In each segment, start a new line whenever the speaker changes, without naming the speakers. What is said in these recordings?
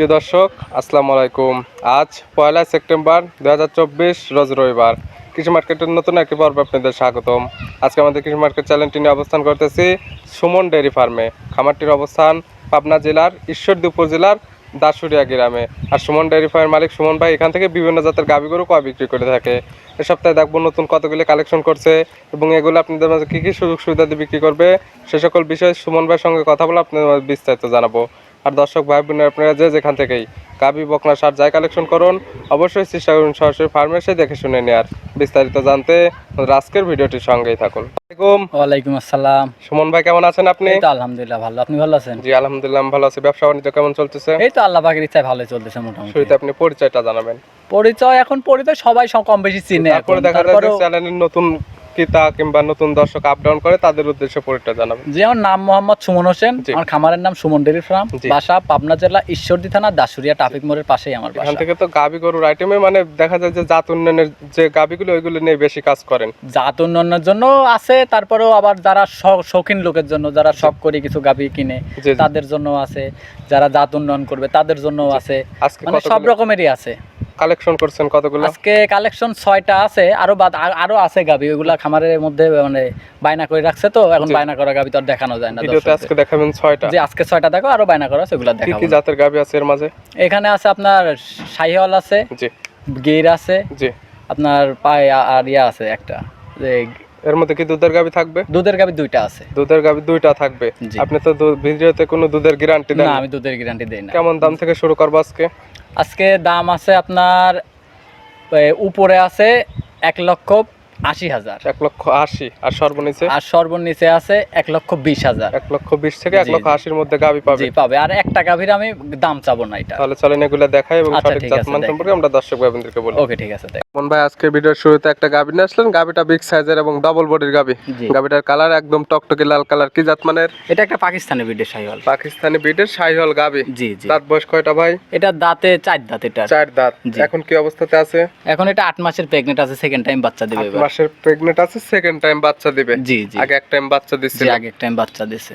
প্রিয় দর্শক, আসসালামু আলাইকুম। আজ পয়লা সেপ্টেম্বর দু হাজার চব্বিশ, রোজ রবিবার। কৃষি মার্কেটের নতুন একটি পর্ব আপনাদের স্বাগতম। আজকে আমাদের কৃষি মার্কেট চ্যানেলটি নিয়ে অবস্থান করতেছি সুমন ডেয়ারি ফার্মে। খামারটির অবস্থান পাবনা জেলার ঈশ্বরদী উপজেলার দাসুরিয়া গ্রামে। আর সুমন ডেয়ারি ফার্মের মালিক সুমন ভাই এখান থেকে বিভিন্ন জাতের গাভী গরু কয় বিক্রি করে থাকে। এ সপ্তাহে দেখব নতুন কতগুলি কালেকশন করছে এবং এগুলো আপনাদের মাঝে কী কী সুযোগ সুবিধা দিয়ে বিক্রি করবে, সে সকল বিষয়ে সুমন ভাইয়ের সঙ্গে কথা বলে আপনাদের বিস্তারিত জানাব। আর দর্শক ভাই বোনের আপনারা যে যেখান থেকেই গাভী বকনা সার যাই কালেকশন করুন অবশ্যই চেষ্টা করুন সরাসরি ফার্মে এসে দেখে শুনে নেওয়ার বিস্তারিত জানতে আজকের ভিডিওটির সঙ্গেই থাকুন।
ওয়ালাইকুম আসসালাম।
সুমন ভাই কেমন আছেন আপনি?
আলহামদুলিল্লাহ ভালো। আপনি ভালো আছেন?
জি আলহামদুলিল্লাহ ভালো আছি। ব্যবসা বাণিজ্য কেমন চলতেছে?
এই তো আল্লাহ পাকের ইচ্ছায় ভালো চলতেছে মোটামুটি।
শুরুতে আপনি পরিচয়টা জানাবেন।
পরিচয় এখন পরিচয় সবাই কম বেশি চিনে
তারপরে দেখা যায় যে চ্যানেলের নতুন কিতা কিংবা নতুন দর্শক আপ ডাউন করে তাদের উদ্দেশ্যে পরিচয় জানাবেন।
যে আমার নাম মোহাম্মদ সুমন হোসেন। আমার খামারের নাম সুমন ডেরি ফার্ম। বাসা পাবনা জেলা ঈশ্বরদী থানা দাসুরিয়া ট্রাফিক মোড়ের পাশেই আমার
এখান থেকে তো গাভী গরুর আইটেমে মানে দেখা যায় যে জাত উন্নয়নের যে গাভীগুলো ওইগুলো নিয়ে বেশি কাজ করেন।
জাত উন্নয়নের জন্য আছে তারপরেও আবার যারা শৌখিন লোকের জন্য যারা শখ করে কিছু গাভি কিনে
জি, জি।
তাদের জন্য আছে। যারা জাত উন্নয়ন করবে তাদের জন্য আছে। মানে সব রকমেরই আছে।
কালেকশন করছেন কতগুলো?
আজকে কালেকশন ছয়টা আছে আরও বাদ আরও আছে গাবি ওগুলা খামারের মধ্যে মানে বায়না করে রাখছে তো এখন বায়না করা গাবি তো আর দেখানো যায় না
ভিডিওতে আজকে। দেখাবেন ছয়টা।
যে আজকে ছয়টা দেখো আরও বায়না করা আছে ওগুলা দেখাবো
কি কি জাতের গাবি আছে এর মাঝে?
এখানে আছে আপনার শাহিওয়াল আছে
জি।
গির আছে
জি।
আপনার পায়ে আর ইয়া আছে একটা যে
এর মধ্যে কি দুধের গাভী থাকবে?
দুধের গাবি দুইটা আছে।
দুধের গাভী দুইটা থাকবে? আপনি তো ভিডিওতে কোনো দুধের গ্যারান্টি দেন
না
না।
আমি দুধের গ্যারান্টি দেই না।
কেমন দাম থেকে শুরু করব আজকে?
আজকে দাম আছে আপনার উপরে আছে এক লক্ষ আশি হাজার।
এক লক্ষ আশি আর সর্বনিচে?
আর সর্বনিচে আছে এক লক্ষ বিশ হাজার।
এক লক্ষ বিশ থেকে এক লক্ষ আশির মধ্যে গাভী পাবে।
পাবে। আর একটা গাভীর আমি দাম চাবো না এটা।
তাহলে চলেন এগুলো দেখাই এবং
আচ্ছা,
সঠিক
ঠিক
জাত
আছে,
মান
দেখ।
সম্পর্কে আমরা দর্শক ভাইদেরকে বলি।
ওকে ঠিক আছে
মন ভাই আজকে ভিডিওর শুরুতে একটা গাভী নিয়ে আসলেন। গাভীটা বিগ সাইজের এবং ডবল বডির গাভী। গাভীটার কালার একদম টকটকে লাল কালার কি জাত মানের?
এটা একটা পাকিস্তানি বিডের শাহিওয়াল।
পাকিস্তানি বিটের শাহিওয়াল গাভী।
জি জি।
দাঁত বয়স কয়টা ভাই?
এটা দাঁতে চার দাঁত এটা।
চার দাঁত। এখন কি অবস্থাতে আছে?
এখন এটা আট মাসের প্রেগনেন্ট আছে সেকেন্ড টাইম বাচ্চা দিবে
মাসের প্রেগনেন্ট আছে সেকেন্ড টাইম বাচ্চা দিবে।
জি জি।
আগে এক টাইম বাচ্চা দিচ্ছিল
আগে টাইম বাচ্চা দিছে।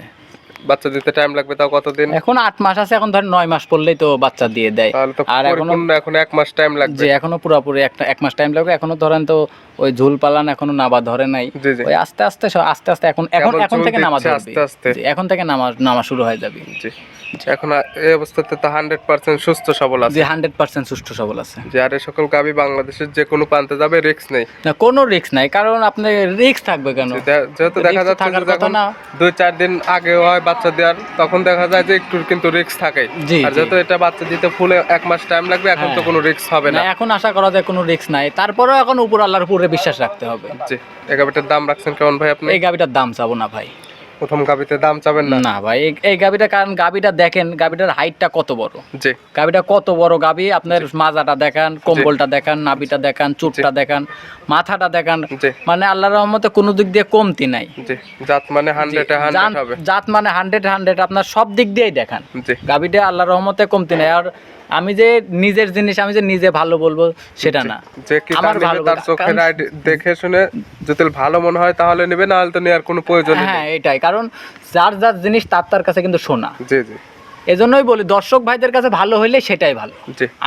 বাচ্চা দিতে টাইম লাগবে তাও কতদিন?
এখন আট মাস আছে এখন ধরেন নয় মাস পড়লেই তো বাচ্চা দিয়ে দেয়। আর
এখনও এখন এক মাস টাইম লাগবে।
যে এখনও পুরোপুরি একটা এক মাস টাইম লাগবে। এখনও ধরেন তো ওই ঝুল পালান এখনও নাবা ধরে নাই। ওই আস্তে আস্তে আস্তে আস্তে এখন এখন এখন থেকে নামা ধরবে।
আস্তে।
এখন থেকে নামা নামা শুরু হয়ে যাবে।
জি। এখন এই অবস্থাতে তো হান্ড্রেড পার্সেন্ট সুস্থ সবল আছে।
হান্ড্রেড পার্সেন্ট সুষ্ঠু সবল আছে।
যে আর সকল গাভী বাংলাদেশের যে কোনো প্রান্তে যাবে রিস্ক নেই।
না কোনো রিস্ক নাই কারণ আপনার রিস্ক থাকবে কেন?
যেহেতু দেখা যাচ্ছে যখন। দুই চার দিন আগে হয় বাচ্চা দেওয়ার তখন দেখা যায় যে একটু কিন্তু রিস্ক থাকে আর যেহেতু এটা বাচ্চা দিতে ফুলে এক মাস টাইম লাগবে এখন তো
হ্যাঁ।
কোনো রিস্ক হবে
না। এখন আশা করা যায় কোনো রিস্ক নাই। তারপরেও এখন উপর আল্লাহর উপরে বিশ্বাস রাখতে হবে।
জি এই গাভীটার দাম রাখছেন কেমন ভাই আপনি?
এই গাবিটার দাম চাবো না ভাই।
প্রথম গাভীতে দাম চাবেন না?
না ভাই এই- গাবিটা কারণ গাবিটা দেখেন গাবিটার হাইটটা কত বড়?
জি।
গাবিটা কত বড় গাবি? আপনার মাজাটা দেখান কম্বলটা দেখান নাবিটা দেখান চুটটা দেখান মাথাটা দেখান মানে আল্লাহর রহমতে কোনো দিক দিয়ে কমতি নাই।
জি। জাত মানে হান্ড্রেড হান্ড্রেড
জান-
হবে।
জাত মানে হান্ড্রেড হান্ড্রেড আপনার সব দিক দিয়েই দেখান।
জি।
গাবিটা আল্লাহর রহমতে কমতি নাই। আর আমি যে নিজের জিনিস আমি যে নিজে ভালো বলব সেটা না।
যে কি
আমার ভালো
তার
চোখে
চোখের দেখে শুনে যদি ভালো মনে হয় তাহলে নেবে না হলে তো নেওয়ার কোনো প্রয়োজন নেই।
হ্যাঁ এটাই। কারণ যার যার জিনিস তার তার কাছে কিন্তু শোনা
জি জি।
এজন্যই বলি দর্শক ভাইদের কাছে ভালো হইলে সেটাই ভালো।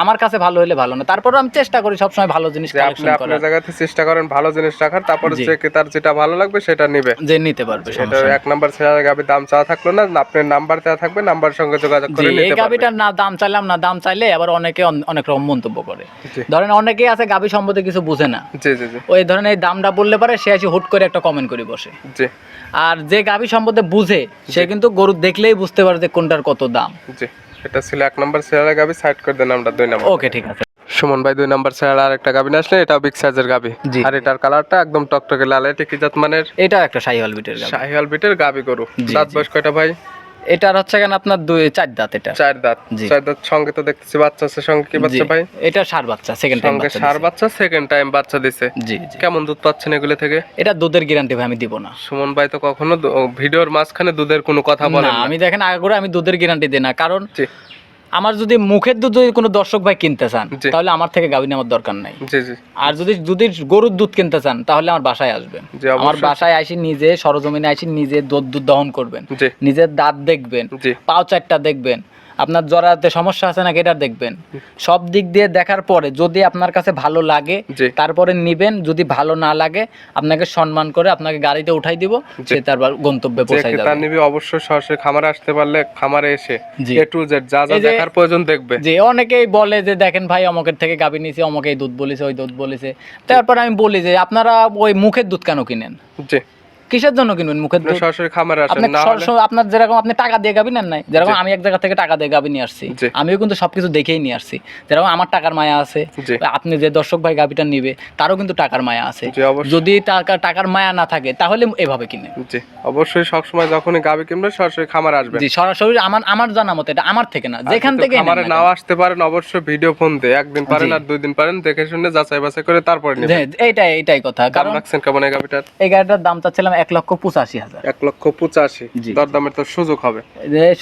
আমার কাছে ভালো হলে ভালো না। তারপরে আমি চেষ্টা করি সবসময় ভালো জিনিস
আপনি আপনার জায়গাতে চেষ্টা করেন ভালো জিনিস রাখার তারপরে। যে তার যেটা ভালো লাগবে সেটা নিবে।
যে নিতে পারবে নেই।
এক নাম্বার ছেড়ে গাবি দাম চাওয়া থাকল না আপনার নাম্বার দেওয়া থাকবে নাম্বার সঙ্গে যোগাযোগ করে
এই
নিতে পারবে।
গাবিটার না দাম চাইলাম না দাম চাইলে আবার অনেকে অনেক রকম মন্তব্য করে। ধরেন অনেকেই আছে গাবি সম্বন্ধে কিছু বুঝে না।
জি জি জি।
ওই ধরেন এই দামটা বললে পারে সে এসে হুট করে একটা কমেন্ট করে বসে।
জি।
আর যে গাবি সম্বন্ধে বুঝে সে কিন্তু গরু দেখলেই বুঝতে পারে যে কোনটার কত দাম।
জি এটা ছিল এক নম্বর ছেড়ে গাবি সাইড করে দেন আমরা দুই নাম্বার।
ওকে ঠিক আছে।
সুমন ভাই দুই নাম্বার ছেড়ে আর একটা গাবি নিয়ে আসলে এটা বিগ সাইজের গাবি। আর এটার কালারটা একদম টকটকে লাল এটা কি জাত মানের
এটা একটা শাহিওয়াল বিটের গাবি।
শাহিয়াল বিটের গাবি গরু। দাঁত বয়স কয়টা ভাই?
এটার হচ্ছে কেন আপনার দুই চার দাঁত এটা?
চার দাঁত।
জি।
চার দাঁত সঙ্গে তো দেখতেছি বাচ্চা আছে সঙ্গে কি বাচ্চা ভাই?
এটা সার বাচ্চা সেকেন্ড টাইম
সঙ্গে সার বাচ্চা সেকেন্ড টাইম বাচ্চা দিছে।
জি
কেমন দুধ পাচ্ছেন এগুলো থেকে?
এটা দুধের গ্যারান্টি ভাই আমি দিব না।
সুমন ভাই তো কখনো ভিডিওর মাঝখানে দুধের কোনো কথা বলেন
না। আমি দেখেন আগে করে আমি দুধের গ্যারান্টি দিই না কারণ আমার যদি মুখের দুধ যদি কোনো দর্শক ভাই কিনতে চান তাহলে আমার থেকে গাভী নেওয়ার দরকার নাই। আর যদি যদি গরুর দুধ কিনতে চান তাহলে আমার বাসায় আসবেন। আমার বাসায় আসি নিজে সরজমিনে আসি নিজে দুধ দুধ দহন করবেন। নিজের দাঁত দেখবেন পাও চারটা দেখবেন আপনার জরাতে সমস্যা আছে নাকি এটা দেখবেন। সব দিক দিয়ে দেখার পরে যদি আপনার কাছে ভালো লাগে তারপরে নিবেন যদি ভালো না লাগে আপনাকে সম্মান করে আপনাকে গাড়িতে উঠাই দিব সে তারপর গন্তব্যে পৌঁছাই যাবে।
নিবি অবশ্যই সরাসরি খামারে আসতে পারলে খামারে এসে এ টু জেড যা যা দেখার প্রয়োজন দেখবে।
যে অনেকেই বলে যে দেখেন ভাই অমকের থেকে গাবি নিয়েছি অমকেই দুধ বলেছে ওই দুধ বলেছে। তারপর আমি বলি যে আপনারা ওই মুখের দুধ কেন কিনেন?
জি।
কিসের জন্য কিনবেন মুখের দুধ?
সরাসরি খামারে আসেন না
সরাসরি আপনার যেরকম আপনি টাকা দিয়ে গাবি নেন নাই যেরকম আমি এক জায়গা থেকে টাকা দিয়ে গাবি নিয়ে আসছি। আমিও কিন্তু সবকিছু দেখেই নিয়ে আসছি। যেরকম আমার টাকার মায়া আছে আপনি যে দর্শক ভাই গাবিটা নিবে তারও কিন্তু টাকার মায়া আছে। যদি টাকা টাকার মায়া না থাকে তাহলে এভাবে কিনে।
জি অবশ্যই সবসময় যখনই গাবি কিনবে সরাসরি খামারে আসবেন।
জি সরাসরি আমার আমার জানা মতে এটা আমার থেকে না যেখান থেকে
খামারে নাও আসতে পারেন অবশ্যই ভিডিও ফোন দিয়ে একদিন পারেন আর দুই দিন পারেন দেখে শুনে যাচাই বাছাই করে তারপরে নেবেন।
এইটাই এইটাই কথা। কারণ
রাখছেন কেমন এই গাবিটার?
এই গাড়িটার দাম চাচ্ছিলাম এক লক্ষ পঁচাশি হাজার।
এক লক্ষ পঁচাশি। দরদামের তো সুযোগ হবে।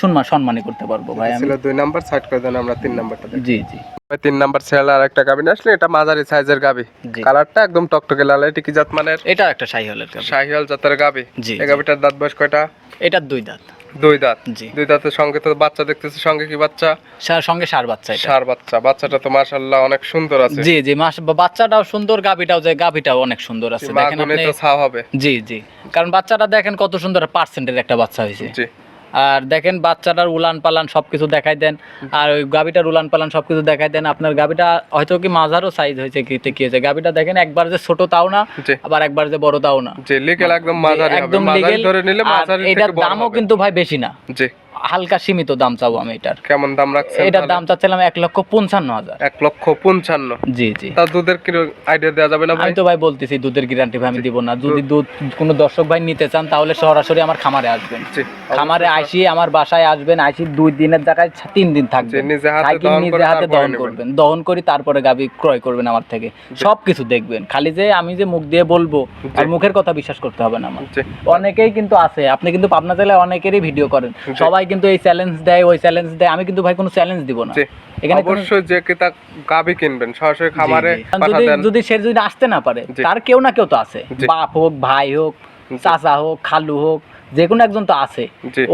সম্মান সম্মানই করতে পারব ভাই
ছিল দুই নাম্বার সাইড করে দেন আমরা তিন নাম্বারটা
জি জি।
তিন নাম্বার ছেলে আর একটা গাবি আসলে এটা মাঝারি সাইজের গাবি কালারটা একদম টকটকে লাল এটি কি জাত মানের
এটা একটা শাহি হলের গাবি।
শাহিয়াল জাতের গাবি
জি,
এই গাবিটার দাঁত বয়স কয়টা?
এটার দুই দাঁত।
দুই দাঁত।
জি।
দুই দাঁতের সঙ্গে তো বাচ্চা দেখতেছি সঙ্গে কি বাচ্চা?
সঙ্গে সার বাচ্চা
সার বাচ্চা। বাচ্চাটা তো মাশাআল্লাহ অনেক সুন্দর আছে।
জি জি মাস বাচ্চাটাও সুন্দর গাভিটাও যে গাভিটাও অনেক সুন্দর আছে। দেখেন আপনি
তো ছাও হবে।
জি জি। কারণ বাচ্চাটা দেখেন কত সুন্দর পার্সেন্টের একটা বাচ্চা হয়েছে।
জি।
আর দেখেন বাচ্চাটার উলান পালান সব কিছু দেখাই দেন। আর ওই গাভিটার উলান পালান সব কিছু দেখাই দেন। আপনার গাভিটা হয়তো কি মাঝারও সাইজ হয়েছে কি কি হয়েছে? গাভিটা দেখেন একবার যে ছোট তাও না আবার একবার যে বড় তাও না।
জি লিগেল একদম মাঝারি
একদম
মাঝারি
legal,
ধরে নিলে মাঝারি
এটার দামও কিন্তু ভাই বেশি না।
জি।
হালকা সীমিত দাম চাবো আমি এটার।
কেমন দাম রাখছেন
এটার দাম চাচ্ছিলাম এক লক্ষ পঞ্চান্ন হাজার।
এক লক্ষ পঞ্চান্ন।
জি জি।
তা দুধের কি আইডিয়া দেওয়া যাবে না
আমি তো ভাই বলতেছি দুধের গ্যারান্টি ভাই আমি দিব না। যদি দুধ কোনো দর্শক ভাই নিতে চান তাহলে সরাসরি আমার খামারে আসবেন। খামারে আসি আমার বাসায় আসবেন আসি দুই দিনের জায়গায় তিন দিন থাকবেন।
নিজে হাতে দহন
করবেন। দহন করি তারপরে গাবি ক্রয় করবেন আমার থেকে। সব কিছু দেখবেন। খালি যে আমি যে মুখ দিয়ে বলব আর মুখের কথা বিশ্বাস করতে হবে না আমার। অনেকেই কিন্তু আছে আপনি কিন্তু পাবনা জেলায় অনেকেরই ভিডিও করেন। সবাই কিন্তু এই চ্যালেঞ্জ দেয় ওই চ্যালেঞ্জ দেয় আমি কিন্তু ভাই কোনো চ্যালেঞ্জ দিব না। এখানে
অবশ্যই যে ক্রেতা গাবি কিনবেন সরাসরি খামারে
যদি যদি সে যদি আসতে না পারে। তার কেউ না কেউ তো আছে। বাপ হোক ভাই হোক চাচা হোক খালু হোক যে কোনো একজন তো আছে।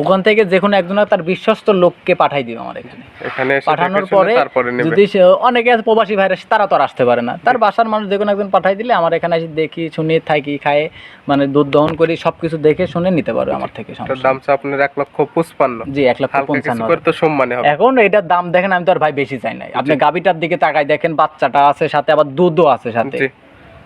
ওখান থেকে যে কোনো একজন তার বিশ্বস্ত লোককে পাঠাই দিবে আমার এখানে। পাঠানোর পরে যদি অনেকে আছে প্রবাসী ভাইরা তারা তো আর আসতে পারে না। তার বাসার মানুষ যে কোনো একজন পাঠাই দিলে আমার এখানে এসে দেখি শুনি থাকি খায় মানে দুধ দহন করি সবকিছু দেখে শুনে নিতে পারবে আমার থেকে
দাম আপনার এক লক্ষ পঁচপান্ন।
জি এক লক্ষ পঞ্চান্ন এখন এটার দাম দেখেন আমি তো আর ভাই বেশি চাই নাই। আপনি গাবিটার দিকে তাকাই দেখেন বাচ্চাটা আছে সাথে আবার দুধও আছে সাথে।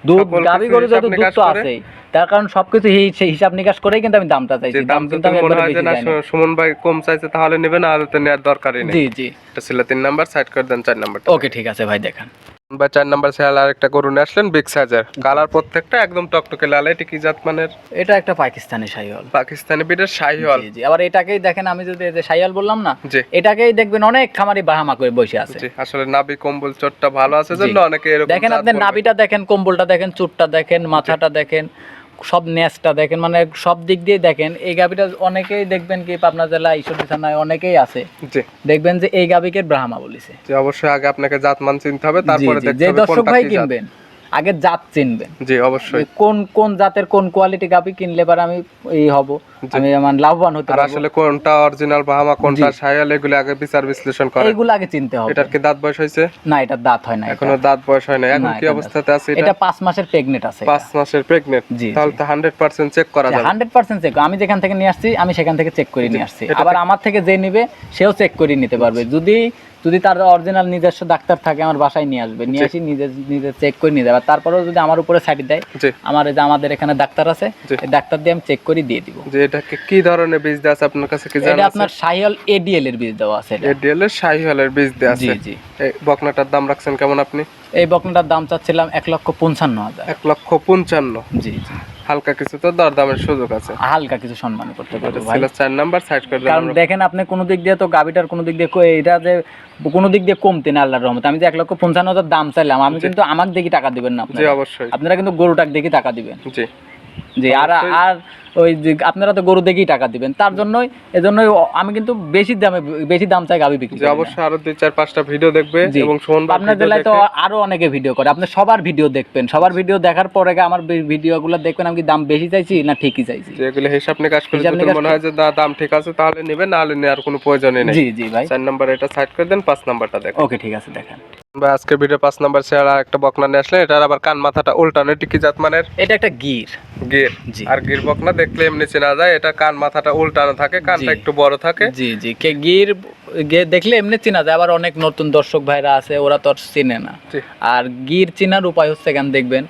দুধ
কিছু
গরু যেহেতু দুধ তো। আছেই। তার কারণ সবকিছু হিসাব নিকাশ করেই কিন্তু আমি দামটা চাইছি।
দাম
কিন্তু আমি একবারে বেশি চাই না।
সুমন ভাই কম চাইছে তাহলে নেবে না আর তো নেওয়ার দরকারই নেই।
জি জি।
এটা ছিল তিন নাম্বার সাইড করে দেন চার নাম্বার
ওকে ঠিক আছে ভাই দেখান।
বা চার নাম্বার সেল আর একটা গরু নিয়ে আসলেন বিগ সাইজের কালার প্রত্যেকটা একদম টকটকে লাল এটি কি জাত মানের
এটা একটা পাকিস্তানি শাহিওয়াল।
পাকিস্তানি বিটের শাহিওয়াল।
জি আবার এটাকেই দেখেন আমি যদি যে শাহিওয়াল বললাম না এটাকেই দেখবেন অনেক খামারি বাহামা করে বসে আছে।
জি আসলে নাবি কম্বল চটটা ভালো আছে। জন্য অনেকে এরকম
দেখেন আপনি নাবিটা দেখেন কম্বলটা দেখেন চুটটা দেখেন মাথাটা দেখেন সব ন্যাচটা দেখেন মানে সব দিক দিয়ে দেখেন এই গাবিটা অনেকেই দেখবেন কি পাবনা জেলা ঈশ্বর থানায় অনেকেই আছে। দেখবেন যে এই গাবিকে ব্রাহ্মা বলেছে।
অবশ্যই আগে আপনাকে জাত মান চিনতে হবে তারপরে
যে দর্শক ভাই কিনবেন। আগে জাত চিনবেন।
জি অবশ্যই।
কোন কোন জাতের কোন কোয়ালিটি গাবি কিনলে পারে আমি এই হব আমি আমার লাভবান হতে
আর
পারব।
আসলে কোনটা অরিজিনাল বাহামা কোনটা শাহিওয়াল এগুলো আগে বিচার বিশ্লেষণ করে
এইগুলো আগে চিনতে হবে।
এটার কি দাঁত বয়স হয়েছে?
না এটা দাঁত হয় না।
এখনও দাঁত বয়স হয় না এখন কি অবস্থাতে আছে এটা
এটা? পাঁচ মাসের প্রেগনেন্ট আছে
পাঁচ মাসের প্রেগনেন্ট
জি,
তাহলে তো হান্ড্রেড পার্সেন্ট চেক করা যাবে।
হান্ড্রেড পার্সেন্ট চেক আমি যেখান থেকে নিয়ে আসছি আমি সেখান থেকে চেক করে নিয়ে আসছি। আবার আমার থেকে যে নিবে সেও চেক করে নিতে পারবে। যদি যদি তার অরিজিনাল নিজস্ব ডাক্তার থাকে আমার বাসায় নিয়ে আসবে। নিয়ে আসি নিজে নিজে চেক করে নিয়ে যাবে। তারপরেও যদি আমার উপরে সাইড দেয় আমার যে আমাদের এখানে ডাক্তার আছে এই ডাক্তার দিয়ে আমি চেক করে দিয়ে দিব।
যে এটাকে কি ধরনের বীজ দেওয়া আছে আপনার কাছে কি
এটা
জানা আছে?
আপনার সাহিয়াল এডিএল এর বীজ দেওয়া আছে এটা।
এডিএল এর শাহিওয়ালের বীজ দেওয়া
জি
আছে
জি।
এই বকনাটার দাম রাখছেন কেমন আপনি?
এই বকনাটার দাম চাচ্ছিলাম এক লক্ষ পঞ্চান্ন হাজার।
এক লক্ষ পঞ্চান্ন।
জি জি।
হালকা কিছু তো দরদামের সুযোগ আছে।
হালকা কিছু সম্মান করতে পারব ভাই।
চার নাম্বার সাইড করে
কারণ দেখেন আপনি কোন দিক দিয়ে তো গাবিটার কোনো দিক দিয়ে এটা যে কোন দিক দিয়ে কমতে না আল্লাহর রহমতে। আমি যে এক লক্ষ পঞ্চান্ন হাজার দাম চাইলাম আমি কিন্তু আমার দেখি টাকা দিবেন না
জি
আপনারা।
অবশ্যই।
আপনারা কিন্তু গরুটাক দেখি টাকা দিবেন।
জি।
জি আর আর ওই যে আপনারা তো গরু দেখেই টাকা দিবেন। তার জন্যই এজন্যই আমি কিন্তু বেশি দামে বেশি দাম চাই গাবি বিক্রি
যে। অবশ্যই আরও দুই চার পাঁচটা ভিডিও দেখবে এবং ভাই
আপনার জেলায় তো আরও অনেকে ভিডিও করে। আপনি সবার ভিডিও দেখবেন। সবার ভিডিও দেখার পরে আমার ভিডিওগুলো দেখবেন আমি কি দাম বেশি চাইছি না ঠিকই চাইছি?
যে এগুলো হিসাব নিকাশ করে যদি মনে হয় যে দাম ঠিক আছে তাহলে নেবেন না হলে নেওয়ার কোনো প্রয়োজনই নেই।
জি জি ভাই।
চার নাম্বার এটা সাইড করে দেন পাঁচ নাম্বারটা দেখো
ওকে ঠিক আছে দেখেন।
বা আজকে ভিডিও পাঁচ নাম্বার শেয়ার আর একটা বকনা নিয়ে আসলে এটার আবার কান মাথাটা উল্টানো এটি কি জাত মানের?
এটা একটা গির।
গির।
জি।
আর গির বকনা দেখলে এমনি চেনা যায় এটা কান মাথাটা উল্টানো থাকে কানটা একটু বড় থাকে।
জি জি। কে গির দেখলে এমনি চেনা যায় আবার অনেক নতুন দর্শক ভাইরা আছে ওরা তো আর চেনে না। আর গির চেনার উপায় হচ্ছে কেন দেখবেন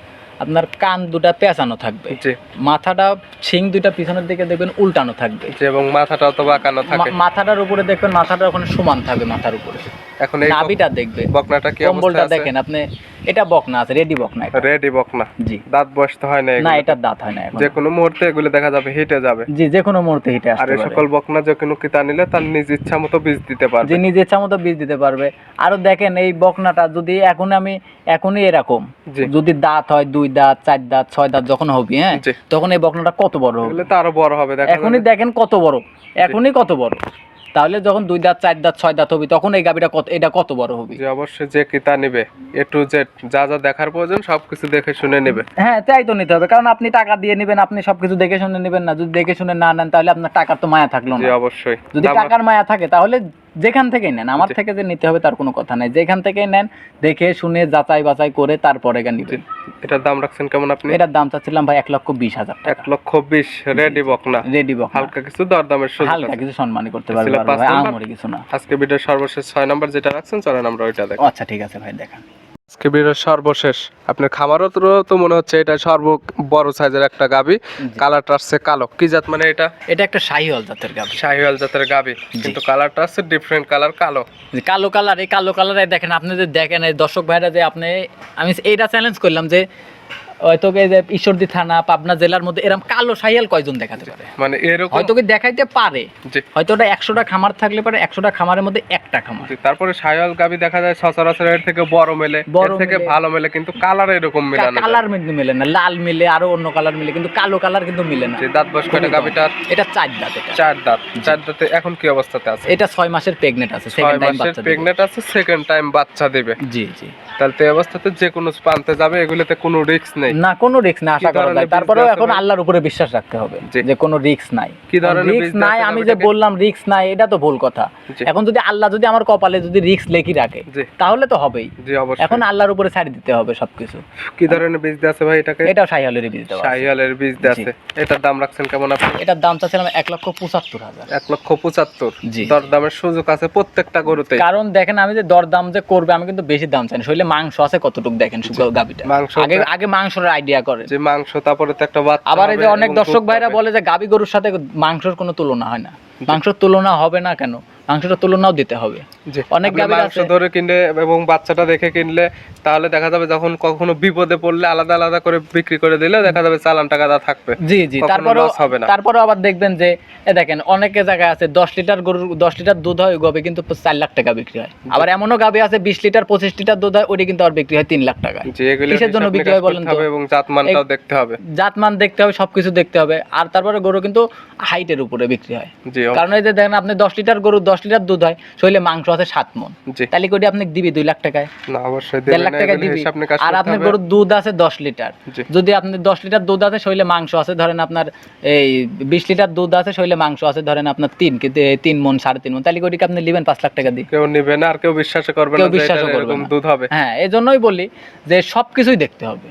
আপনার কান দুটা পেঁচানো থাকবে। মাথাটা শিং দুটা পিছনের দিকে দেখবেন উল্টানো থাকবে।
এবং মাথাটাও তো বাঁকানো থাকে।
মাথাটার উপরে দেখবেন মাথাটা ওখানে সমান থাকবে মাথার উপরে।
এখন এই
নাভিটা দেখবে।
বকনাটা কি
কম্বলটা দেখেন আপনি এটা বকনা আছে রেডি বকনা এটা।
রেডি বকনা।
জি।
দাঁত বসতে হয় না
না। এটার দাঁত হয় না এখন।
যে কোনো মুহূর্তে এগুলো দেখা যাবে হিটে যাবে।
জি যে কোনো মুহূর্তে হিটে আসতে
সকল বকনা যে কোনো কিতা নিলে তার নিজ ইচ্ছা মতো বীজ দিতে পারবে।
যে নিজে ইচ্ছা মতো বীজ দিতে পারবে। আরও দেখেন এই বকনাটা যদি এখন আমি এখনই এরকম যদি দাঁত হয় দুই দাঁত চার দাঁত ছয় দাঁত যখন হবে হ্যাঁ তখন এই বকনাটা কত বড় হবে?
এগুলো তো আরও বড় হবে দেখা
এখনই দেখেন কত বড় এখনই কত বড়। তাহলে যখন দুই দাঁত চার দাঁত ছয় দাঁত হবে তখন এই গাবিটা কত এটা কত বড় হবে?
যে অবশ্যই যে কিতা নিবে এ টু জেড যা যা দেখার প্রয়োজন সবকিছু দেখে শুনে নেবে।
হ্যাঁ তাই তো নিতে হবে কারণ আপনি টাকা দিয়ে নেবেন আপনি সবকিছু দেখে শুনে নেবেন না। যদি দেখে শুনে না নেন তাহলে আপনার টাকার তো মায়া থাকল
জি
না
অবশ্যই।
যদি টাকার মায়া থাকে তাহলে যেখান থেকেই নেন আমার থেকে যে নিতে হবে তার কোনো কথা নাই। যেখান থেকেই নেন দেখে শুনে যাচাই বাছাই করে তারপরে গা নিবেন।
এটার দাম রাখছেন কেমন আপনি?
এটার দাম চাচ্ছিলাম ভাই এক লক্ষ বিশ হাজার
এক লক্ষ বিশ রেডি বক না
রেডি বক
হালকা কিছু দরদামের সুযোগ
হালকা কিছু সম্মানই করতে পারবে
আমার
ভাই? কিছু না।
আজকে ভিডিও সর্বশেষ ছয় নাম্বার যেটা রাখছেন চলেন আমরা ওইটা দেখ।
আচ্ছা ঠিক আছে ভাই দেখেন।
আজকে ভিডিওর সর্বশেষ। আপনার খামারও তো মনে হচ্ছে এটা সর্ব বড় সাইজের একটা গাবি। কালারটা আসছে কালো। কি জাত মানে এটা?
এটা একটা শাহিওয়াল জাতের গাবি।
শাহিওয়াল জাতের গাবি। কিন্তু কালারটা আসছে ডিফারেন্ট কালার কালো।
কালো কালার এই কালো কালারে দেখেন আপনি যে দেখেন এই দর্শক ভাইরা যে আপনি আমি এইটা চ্যালেঞ্জ করলাম যে হয়তো যে ঈশ্বরদী থানা পাবনা জেলার মধ্যে এরকম কালো শাহিয়াল কয়জন দেখাতে পারে?
মানে এরকম
হয়তো কি দেখাইতে পারে। হয়তো ওটা একশোটা খামার থাকলে পারে একশোটা খামারের মধ্যে একটা খামার।
তারপরে গাবি দেখা যায় সচরাচর এর থেকে বড় মেলে
বড়
থেকে ভালো মেলে কিন্তু কালার এরকম মেলানো যায়।
কালার কিন্তু মিলে না লাল মিলে আরও অন্য কালার মিলে কিন্তু কালো কালার কিন্তু মিলে না।
দাঁত বয়স কয়টা গাবিটার?
এটা চার দাঁত এটা।
চার দাঁত। চার দাঁতে এখন কি অবস্থাতে আছে?
এটা ছয় মাসের প্রেগনেন্ট আছে সেকেন্ড টাইম বাচ্চা।
প্রেগনেন্ট আছে সেকেন্ড টাইম বাচ্চা দেবে।
জি জি।
তাহলে এই অবস্থাতে যে কোনো প্রান্তে যাবে এগুলোতে কোনো রিস্ক নেই।
না কোনো রিস্ক না আশা করা যায়। তারপরেও এখন আল্লাহর উপরে বিশ্বাস রাখতে হবে যে কোনো রিস্ক নাই।
কি ধরনের
রিস্ক নাই আমি যে? বললাম রিস্ক নাই এটা তো ভুল কথা। এখন যদি আল্লাহ যদি আমার কপালে যদি রিস্ক লেখি রাখে তাহলে তো হবেই।
জি অবশ্যই।
এখন আল্লাহর উপরে ছাড়ি দিতে হবে সবকিছু।
কি ধরনের বীজ আছে ভাই এটাকে?
সাইহলের বীজ দেওয়া আছে।
শাহিওয়ালের বীজ আছে এটার দাম রাখছেন কেমন আপনি?
এটার দাম চাচ্ছিলাম এক লক্ষ পঁচাত্তর হাজার।
এক লক্ষ পঁচাত্তর।
জি।
দরদামের সুযোগ আছে প্রত্যেকটা গরুতে
কারণ দেখেন আমি যে দরদাম যে করবে আমি কিন্তু বেশি দাম চাই না। শরীরে মাংস আছে কতটুকু দেখেন গাভীটা।
মাংস
আগে আগে মাংসের আইডিয়া করে।
যে মাংস তারপরে তো একটা বাচ্চা
আবার এই যে অনেক দর্শক ভাইরা বলে যে গাবি গরুর সাথে মাংসের কোনো তুলনা হয় না। মাংসের তুলনা হবে না কেন? মাংসটা তুলনাও দিতে হবে। অনেক গাভীর
মাংস ধরে কিনলে এবং বাচ্চাটা দেখে কিনলে তাহলে দেখা যাবে যখন কখনো বিপদে পড়লে আলাদা আলাদা করে বিক্রি করে দিলে দেখা যাবে চালান টাকাটা থাকবে।
জি জি
কখনো
তারপরেও
হবে না।
তারপরেও আবার দেখবেন যে এ দেখেন অনেকে জায়গায় আছে দশ লিটার গরুর দশ লিটার দুধ হয় গবে কিন্তু চার লাখ টাকা বিক্রি হয়। আবার এমনও গাবি আছে বিশ লিটার পঁচিশ লিটার দুধ হয় ওটি কিন্তু আর বিক্রি হয় তিন লাখ
এগুলো
কিসের জন্য বিক্রি হয় বলেন তো?
এবং জাতমানটাও দেখতে হবে।
জাতমান দেখতে হবে সবকিছু দেখতে হবে আর তারপরে গরু কিন্তু হাইটের উপরে বিক্রি হয়।
জি
কারণ এই যে দেখেন আপনি দশ লিটার গরু দশ লিটার দুধ হয় শরীরে মাংস আছে সাত মন তাহলে কোটি আপনি দিবি দুই লাখ টাকায়?
না অবশ্যই
দেড় লাখ
না,
টাকা
এগুলো
দিবি। আর আপনার গরুর দুধ আছে দশ লিটার। যদি আপনি দশ লিটার দুধ আছে শরীরে মাংস আছে ধরেন আপনার এই বিশ লিটার দুধ আছে শরীরে মাংস আছে ধরেন আপনার তিন কিন্তু তিন মন সাড়ে তিন মন তাহলে কোটি আপনি নেবেন পাঁচ লাখ টাকা দিয়ে?
কেউ নিবে না আর কেউ বিশ্বাস করবে না যে
করবে
দুধ হবে।
হ্যাঁ এই জন্যই বলি যে সবকিছুই দেখতে হবে।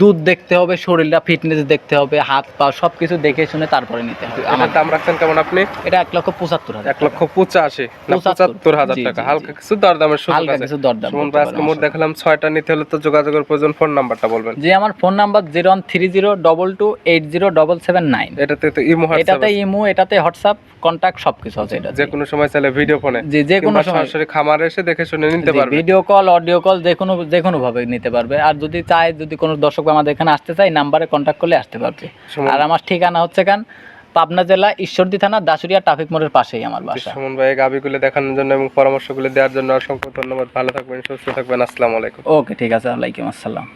দুধ দেখতে হবে শরীরটা ফিটনেস দেখতে হবে হাত পা সবকিছু দেখে শুনে তারপরে নিতে হবে। আমার
দাম রাখছেন কেমন আপনি?
এটা এক লক্ষ পঁচাত্তর হাজার
এক লক্ষ পঁচাশি না
পঁচাত্তর।
হাজার টাকা। হালকা কিছু দরদামের সুযোগ আছে।
কিছু দরদাম
আজকে মোট দেখালাম ছয়টা নিতে হলে তো যোগাযোগের প্রয়োজন ফোন নাম্বারটা বলবেন।
আমার phone number zero one three zero double two eight zero double seven nine.
এটাতে তো ইমো
এটাতে ইমো এটাতে হোয়াটসঅ্যাপ কন্ট্যাক্ট সবকিছু আছে এটা
যে কোনো সময় চাইলে ভিডিও ফোনে
যে যে কোনো
সরাসরি খামারে এসে দেখে শুনে নিতে পারবে।
ভিডিও কল অডিও কল যে কোনো যে কোনো ভাবে নিতে পারবে। আর যদি চায় যদি কোনো দর্শক আমাদের এখানে আসতে চায় নাম্বারে কন্ট্যাক্ট করলে আসতে পারবে। আর আমার ঠিকানা হচ্ছে কান পাবনা জেলা ঈশ্বরদী থানা দাসুরিয়া ট্রাফিক মোড়ের পাশেই আমার বাসা।
সুমন ভাই গাবিগুলো দেখানোর জন্য এবং পরামর্শগুলো দেওয়ার জন্য অসংখ্য ধন্যবাদ। ভালো থাকবেন সুস্থ থাকবেন। আসসালামু আলাইকুম।
ওকে ঠিক আছে। ওয়ালাইকুম আসসালাম।